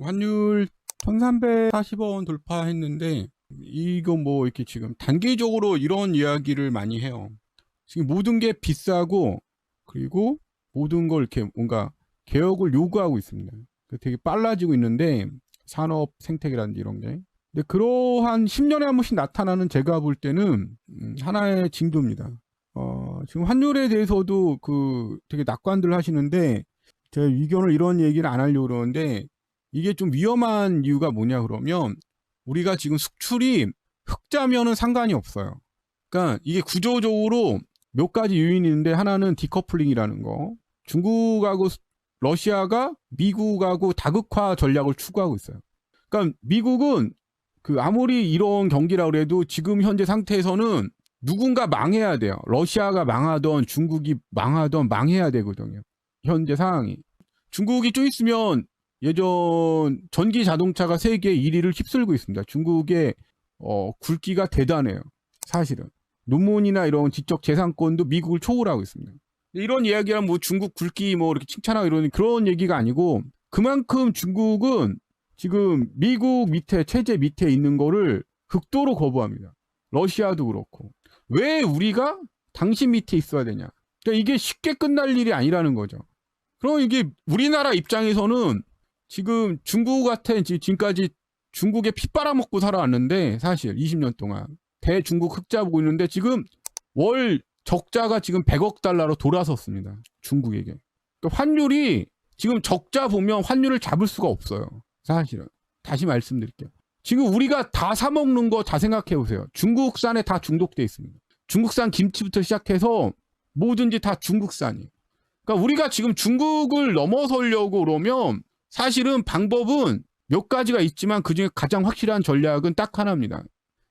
환율 1340원 돌파했는데 이거 뭐 이렇게 지금 단계적으로 이런 이야기를 많이 해요. 지금 모든 게 비싸고 그리고 모든 걸 이렇게 뭔가 개혁을 요구하고 있습니다. 그 되게 빨라지고 있는데 산업 생태계라든지 이런 게. 근데 그러한 10년에 한 번씩 나타나는 제가 볼 때는 음, 하나의 징조입니다. 어, 지금 환율에 대해서도 그 되게 낙관들 하시는데 제가 의견을 이런 얘기를 안 하려고 그러는데 이게 좀 위험한 이유가 뭐냐 그러면 우리가 지금 수출이 흑자면은 상관이 없어요. 그러니까 이게 구조적으로 몇 가지 요인이 있는데 하나는 디커플링이라는 거. 중국하고 스- 러시아가 미국하고 다극화 전략을 추구하고 있어요. 그러니까 미국은 그 아무리 이런 경기라 그래도 지금 현재 상태에서는 누군가 망해야 돼요. 러시아가 망하던 중국이 망하던 망해야 되거든요. 현재 상황이. 중국이 좀 있으면 예전 전기 자동차가 세계 1위를 휩쓸고 있습니다. 중국의 어, 굵기가 대단해요. 사실은. 논문이나 이런 지적 재산권도 미국을 초월하고 있습니다. 이런 이야기하면 뭐 중국 굵기 뭐 이렇게 칭찬하고 이런 그런 얘기가 아니고 그만큼 중국은 지금 미국 밑에 체제 밑에 있는 거를 극도로 거부합니다. 러시아도 그렇고 왜 우리가 당신 밑에 있어야 되냐? 그러니까 이게 쉽게 끝날 일이 아니라는 거죠. 그럼 이게 우리나라 입장에서는 지금 중국한테 지- 지금까지 중국에 피 빨아먹고 살아왔는데 사실 20년 동안 대중국 흑자 보고 있는데 지금 월 적자가 지금 100억 달러로 돌아섰습니다. 중국에게. 그러니까 환율이 지금 적자 보면 환율을 잡을 수가 없어요. 사실은. 다시 말씀드릴게요. 지금 우리가 다 사먹는 거 다 생각해 보세요. 중국산에 다 중독돼 있습니다. 중국산 김치부터 시작해서 뭐든지 다 중국산이에요. 그러니까 우리가 지금 중국을 넘어서려고 그러면 사실은 방법은 몇 가지가 있지만 그중에 가장 확실한 전략은 딱 하나입니다.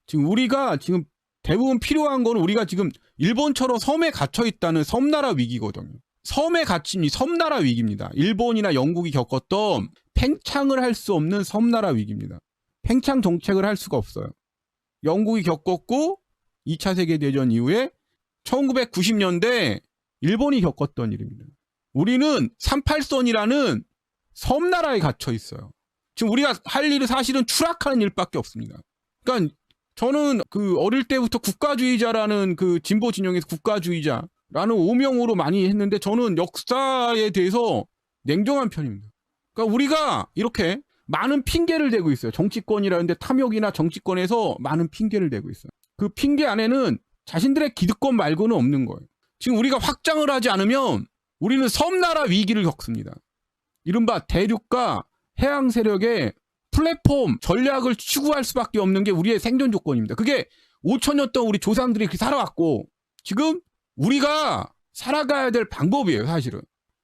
지금 우리가 지금 대부분 필요한 거는 우리가 지금 일본처럼 섬에 갇혀 있다는 섬나라 위기거든요. 섬에 갇힌 이 섬나라 위기입니다. 일본이나 영국이 겪었던 팽창을 할 수 없는 섬나라 위기입니다. 팽창 정책을 할 수가 없어요. 영국이 겪었고 2차 세계대전 이후에 1990년대 일본이 겪었던 일입니다. 우리는 38선이라는 섬나라에 갇혀 있어요. 지금 우리가 할 일은 사실은 추락하는 일밖에 없습니다. 그러니까 저는 그 어릴 때부터 국가주의자라는 그 진보 진영에서 국가주의자라는 오명으로 많이 했는데 저는 역사에 대해서 냉정한 편입니다. 그러니까 우리가 이렇게 많은 핑계를 대고 있어요. 정치권이라는데 탐욕이나 정치권에서 많은 핑계를 대고 있어요. 그 핑계 안에는 자신들의 기득권 말고는 없는 거예요. 지금 우리가 확장을 하지 않으면 우리는 섬나라 위기를 겪습니다. 이른바 대륙과 해양 세력의 플랫폼 전략을 추구할 수밖에 없는 게 우리의 생존 조건입니다. 그게 5천 년 동안 우리 조상들이 그렇게 살아왔고 지금 우리가 살아가야 될 방법이에요, 사실은.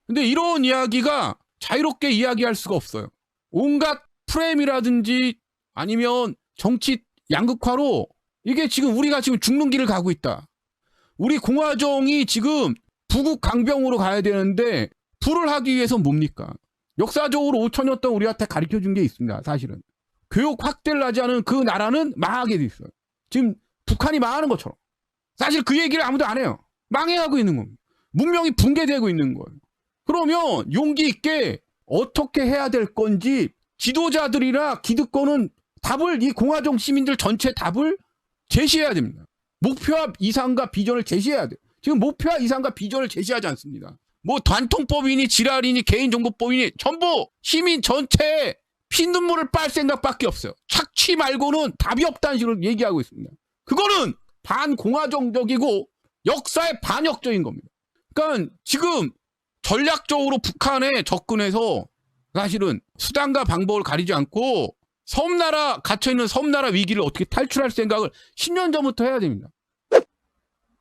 근데 이런 이야기가 자유롭게 이야기할 수가 없어요. 온갖 프레임이라든지 아니면 정치 양극화로 이게 지금 우리가 지금 죽는 길을 가고 있다. 우리 공화정이 지금 부국 강병으로 가야 되는데 불을 하기 위해서 뭡니까? 역사적으로 5천 년 동안 우리한테 가르쳐 준 게 있습니다. 사실은. 교육 확대를 하지 않은 그 나라는 망하게 돼 있어요. 지금 북한이 망하는 것처럼. 사실 그 얘기를 아무도 안 해요. 망해가고 있는 겁니다. 문명이 붕괴되고 있는 거예요. 그러면 용기 있게 어떻게 해야 될 건지 지도자들이나 기득권은 답을 이 공화정 시민들 전체 답을 제시해야 됩니다. 목표와 이상과 비전을 제시해야 돼. 지금 목표와 이상과 비전을 제시하지 않습니다. 뭐 단통법이니 지랄이니 개인정보법이니 전부 시민 전체에 피눈물을 빨 생각밖에 없어요. 착취 말고는 답이 없다는 식으로 얘기하고 있습니다. 그거는 반공화정적이고 역사의 반역적인 겁니다. 그러니까 지금 전략적으로 북한에 접근해서 사실은 수단과 방법을 가리지 않고 섬나라 갇혀있는 섬나라 위기를 어떻게 탈출할 생각을 10년 전부터 해야 됩니다.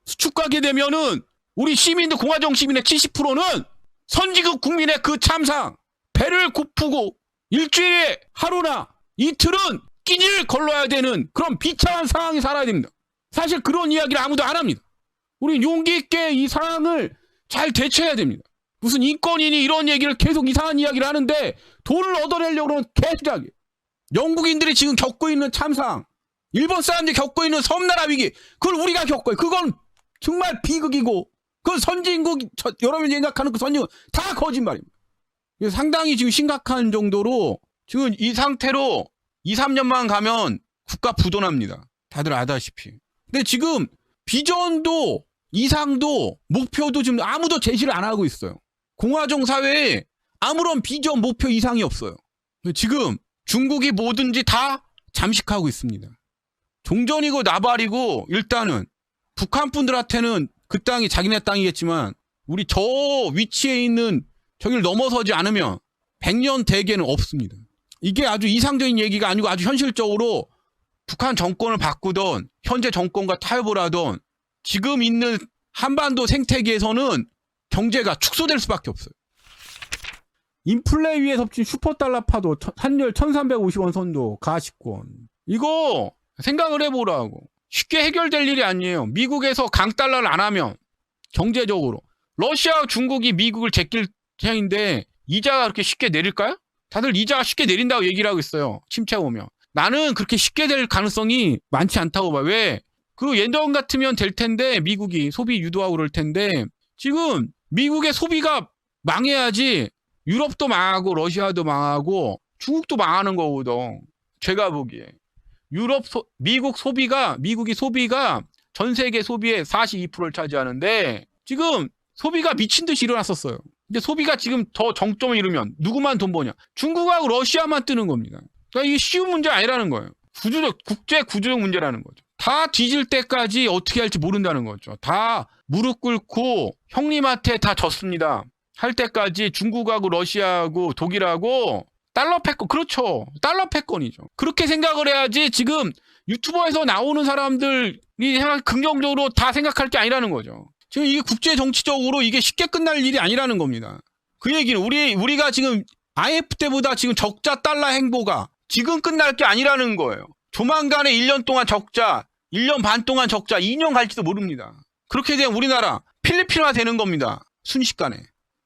수축 가게 되면은 우리 시민들 공화정 시민의 70%는 선진국 국민의 그 참상 배를 고프고 일주일에 하루나 이틀은 끼니를 걸러야 되는 그런 비참한 상황이 살아야 됩니다. 사실 그런 이야기를 아무도 안 합니다. 우리 용기 있게 이 상황을 잘 대처해야 됩니다. 무슨 인권이니 이런 얘기를 계속 이상한 이야기를 하는데 돈을 얻어내려고 하는 개수작이에요. 영국인들이 지금 겪고 있는 참상, 일본 사람들이 겪고 있는 섬나라 위기, 그걸 우리가 겪어요. 그건 정말 비극이고, 그 선진국, 저- 여러분이 생각하는 그 선진국, 다 거짓말입니다. 상당히 지금 심각한 정도로 지금 이 상태로 2, 3년만 가면 국가 부도납니다. 다들 아다시피. 근데 지금 비전도 이상도 목표도 지금 아무도 제시를 안 하고 있어요. 공화정 사회에 아무런 비전 목표 이상이 없어요. 지금 중국이 뭐든지 다 잠식하고 있습니다. 종전이고 나발이고 일단은 북한 분들한테는 그 땅이 자기네 땅이겠지만 우리 저 위치에 있는 저기를 넘어서지 않으면 100년 대계는 없습니다. 이게 아주 이상적인 얘기가 아니고 아주 현실적으로 북한 정권을 바꾸던 현재 정권과 타협을 하던 지금 있는 한반도 생태계에서는 경제가 축소될 수밖에 없어요. 인플레 위에 덮친 슈퍼달러 파도 천- 한열 1350원 선도 가시권 이거 생각을 해보라고 쉽게 해결될 일이 아니에요. 미국에서 강달러를 안 하면 경제적으로 러시아 중국이 미국을 제낄 차인데 이자가 그렇게 쉽게 내릴까요? 다들 이자가 쉽게 내린다고 얘기를 하고 있어요. 침체 오면. 나는 그렇게 쉽게 될 가능성이 많지 않다고 봐. 왜? 그 예전 같으면 될 텐데 미국이 소비 유도하고 그럴 텐데 지금 미국의 소비가 망해야지 유럽도 망하고 러시아도 망하고 중국도 망하는 거거든. 제가 보기에. 유럽 소, 미국 소비가 미국이 소비가 전 세계 소비의 42%를 차지하는데 지금 소비가 미친 듯이 일어났었어요. 근데 소비가 지금 더 정점을 이루면 누구만 돈 버냐? 중국하고 러시아만 뜨는 겁니다. 그러니까 이게 쉬운 문제 아니라는 거예요. 구조적 국제 구조적 문제라는 거죠. 다 뒤질 때까지 어떻게 할지 모른다는 거죠. 다 무릎 꿇고 형님한테 다 졌습니다. 할 때까지 중국하고 러시아하고 독일하고 달러 패권 그렇죠. 달러 패권이죠. 그렇게 생각을 해야지 지금 유튜버에서 나오는 사람들이 생각- 긍정적으로 다 생각할 게 아니라는 거죠. 지금 이게 국제 정치적으로 이게 쉽게 끝날 일이 아니라는 겁니다. 그 얘기는 우리 우리가 지금 IF 때보다 지금 적자 달러 행보가 지금 끝날 게 아니라는 거예요. 조만간에 1년 동안 적자, 1년 반 동안 적자, 2년 갈지도 모릅니다. 그렇게 되면 우리나라 필리핀화 되는 겁니다. 순식간에.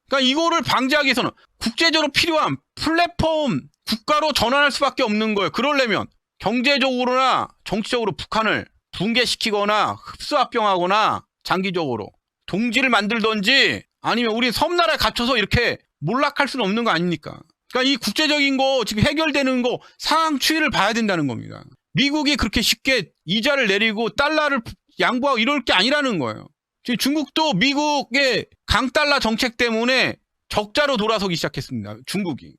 그러니까 이거를 방지하기 위해서는 국제적으로 필요한 플랫폼 국가로 전환할 수밖에 없는 거예요. 그러려면 경제적으로나 정치적으로 북한을 붕괴시키거나 흡수합병하거나 장기적으로 동지를 만들던지 아니면 우리 섬나라에 갇혀서 이렇게 몰락할 수는 없는 거 아닙니까? 그러니까 이 국제적인 거 지금 해결되는 거 상황 추이를 봐야 된다는 겁니다. 미국이 그렇게 쉽게 이자를 내리고 달러를 양보하고 이럴 게 아니라는 거예요. 지금 중국도 미국의 강달러 정책 때문에 적자로 돌아서기 시작했습니다. 중국이.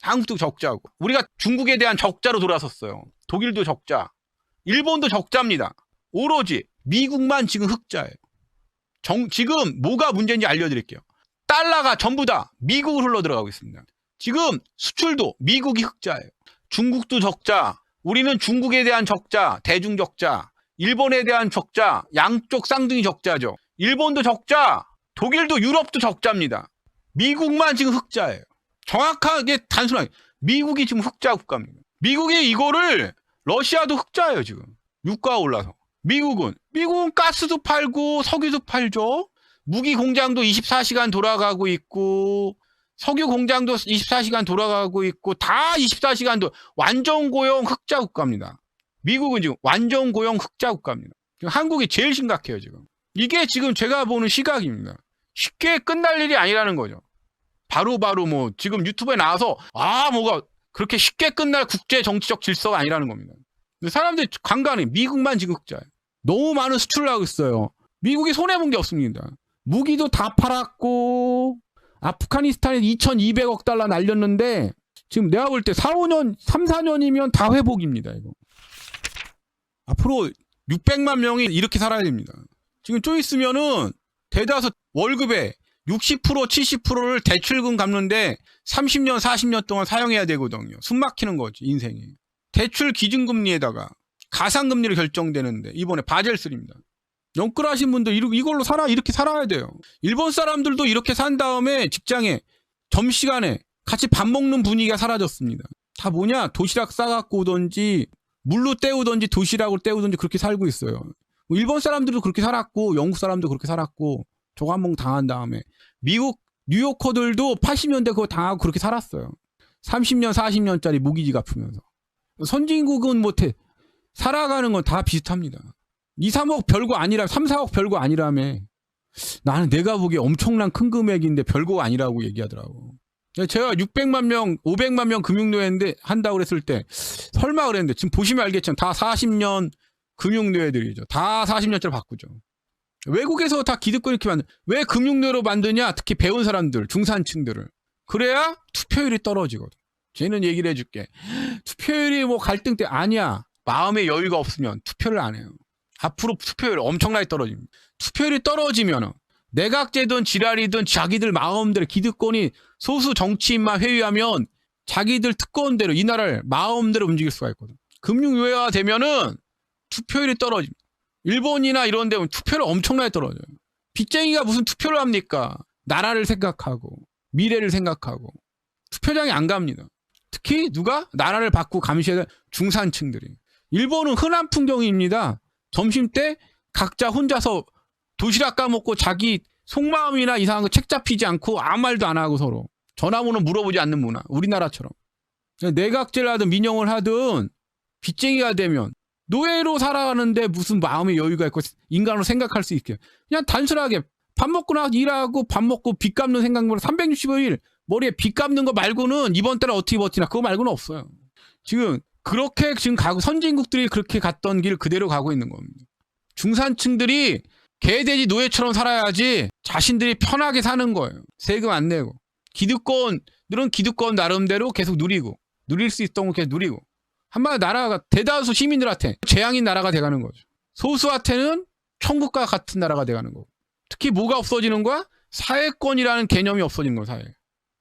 한국도 적자고. 우리가 중국에 대한 적자로 돌아섰어요. 독일도 적자. 일본도 적자입니다. 오로지 미국만 지금 흑자예요. 정- 지금 뭐가 문제인지 알려드릴게요. 달러가 전부 다 미국을 흘러 들어가고 있습니다. 지금 수출도 미국이 흑자예요. 중국도 적자. 우리는 중국에 대한 적자, 대중 적자. 일본에 대한 적자, 양쪽 쌍둥이 적자죠. 일본도 적자, 독일도 유럽도 적자입니다. 미국만 지금 흑자예요. 정확하게 단순하게 미국이 지금 흑자 국가입니다. 미국이 이거를 러시아도 흑자예요 지금 유가가 올라서 미국은 미국은 가스도 팔고 석유도 팔죠. 무기 공장도 24시간 돌아가고 있고 석유 공장도 24시간 돌아가고 있고 다 24시간 도 완전 고용 흑자 국가입니다. 미국은 지금 완전 고용 흑자 국가입니다. 지금 한국이 제일 심각해요 지금. 이게 지금 제가 보는 시각입니다. 쉽게 끝날 일이 아니라는 거죠. 바로 바로 뭐 지금 유튜브에 나와서 아 뭐가 그렇게 쉽게 끝날 국제 정치적 질서가 아니라는 겁니다. 사람들이 간간히 미국만 지금 흑자예요. 너무 많은 수출을 하고 있어요. 미국이 손해 본 게 없습니다. 무기도 다 팔았고 아프가니스탄에 2,200억 달러 날렸는데 지금 내가 볼 때 4, 5년, 3, 4년이면 다 회복입니다. 이거. 앞으로 600만 명이 이렇게 살아야 됩니다. 지금 좀 있으면은 대다수 월급의 60% 70%를 대출금 갚는데 30년 40년 동안 사용해야 되거든요. 숨 막히는 거지 인생이. 대출 기준금리에다가 가상금리로 결정되는데 이번에 바젤3입니다. 영끌하신 분들 이걸로 살아 이렇게 살아야 돼요. 일본 사람들도 이렇게 산 다음에 직장에 점심시간에 같이 밥 먹는 분위기가 사라졌습니다. 다 뭐냐 도시락 싸갖고 오던지 물로 때우던지 도시락을 때우던지 그렇게 살고 있어요. 뭐 일본 사람들도 그렇게 살았고 영국 사람도 그렇게 살았고 조간몽 당한 다음에 미국 뉴요커들도 80년대 그거 당하고 그렇게 살았어요. 30년 40년짜리 무기지 갚으면서 선진국은 못해 살아가는 건 다 비슷합니다. 2, 3억 별거 아니라 3, 4억 별거 아니라며 나는 내가 보기에 엄청난 큰 금액인데 별거 아니라고 얘기하더라고. 제가 600만 명, 500만 명 금융노예인데 한다고 그랬을 때 설마 그랬는데 지금 보시면 알겠지만 다 40년 금융노예들이죠. 다 40년짜리 바꾸죠. 외국에서 다 기득권 이렇게 만들. 왜 금융노예로 만드냐? 특히 배운 사람들, 중산층들을. 그래야 투표율이 떨어지거든. 쟤는 얘기를 해줄게. 투표율이 뭐 갈등 때 아니야. 마음의 여유가 없으면 투표를 안 해요. 앞으로 투표율이 엄청나게 떨어집니다. 투표율이 떨어지면은 내각제든 지랄이든 자기들 마음대로 기득권이 소수 정치인만 회유하면 자기들 특권대로 이 나라를 마음대로 움직일 수가 있거든. 금융유예화 되면은 투표율이 떨어집니다. 일본이나 이런 데는 투표를 엄청나게 떨어져요. 빚쟁이가 무슨 투표를 합니까? 나라를 생각하고 미래를 생각하고 투표장에 안 갑니다. 특히 누가 나라를 바꾸고 감시해야 될 중산층들이. 일본은 흔한 풍경입니다. 점심 때 각자 혼자서 도시락 까먹고 자기 속마음이나 이상한 거 책 잡히지 않고 아무 말도 안 하고 서로 전화번호 물어보지 않는 문화. 우리나라처럼. 내각제를 하든 민영을 하든 빚쟁이가 되면 노예로 살아가는데 무슨 마음의 여유가 있고 인간으로 생각할 수 있게. 그냥 단순하게 밥 먹고 나 일하고 밥 먹고 빚 갚는 생각으로 365일 머리에 빚 갚는 거 말고는 이번 달에 어떻게 버티나 그거 말고는 없어요. 지금 그렇게 지금 가고 선진국들이 그렇게 갔던 길 그대로 가고 있는 겁니다. 중산층들이 개돼지 노예처럼 살아야지 자신들이 편하게 사는 거예요. 세금 안 내고. 기득권들은 기득권 나름대로 계속 누리고 누릴 수 있던 거 계속 누리고 한마디 나라가 대다수 시민들한테 재앙인 나라가 돼가는 거죠. 소수한테는 천국과 같은 나라가 돼가는 거고 특히 뭐가 없어지는 거야? 사회권이라는 개념이 없어지는 거야 사회.